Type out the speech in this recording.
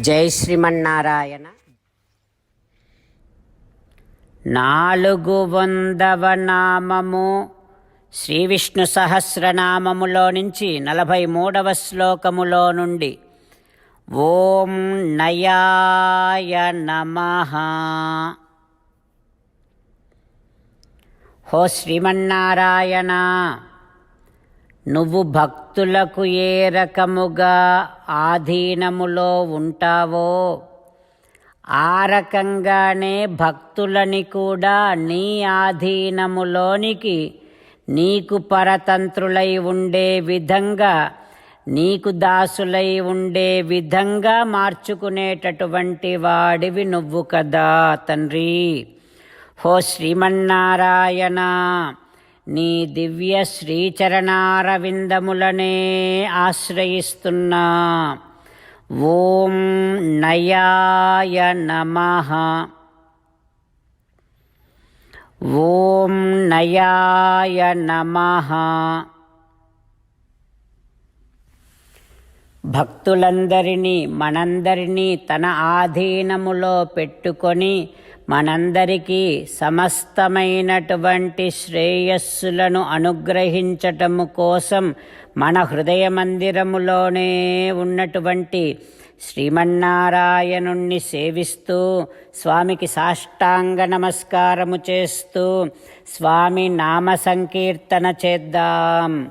జై శ్రీమన్నారాయణ. నాలుగు వందవ నామము శ్రీ విష్ణు సహస్రనామములో నుంచి నలభై మూడవ శ్లోకములో నుండి. ఓం నయాయ నమః. హో శ్రీమన్నారాయణ. నువ్వు భక్తులకు ఏ రకముగా ఆధీనములో ఉంటావో ఆ రకంగానే భక్తులని కూడా నీ ఆధీనములోనికి నీకు పరతంత్రులై ఉండే విధంగా నీకు దాసులై ఉండే విధంగా మార్చుకునేటటువంటి వాడివి నువ్వు కదా తండ్రి. హో శ్రీమన్నారాయణ. నీ దివ్య శ్రీచరణారవిందములనే ఆశ్రయిస్తున్నా. ఓం నయాయ నమః. ఓం నయాయ నమః. భక్తులందరినీ మనందరినీ తన ఆధీనములో పెట్టుకొని మనందరికీ సమస్తమైనటువంటి శ్రేయస్సులను అనుగ్రహించటము కోసం మన హృదయ మందిరములోనే ఉన్నటువంటి శ్రీమన్నారాయణుణ్ణి సేవిస్తూ స్వామికి సాష్టాంగ నమస్కారము చేస్తూ స్వామి నామ సంకీర్తన చేద్దాం.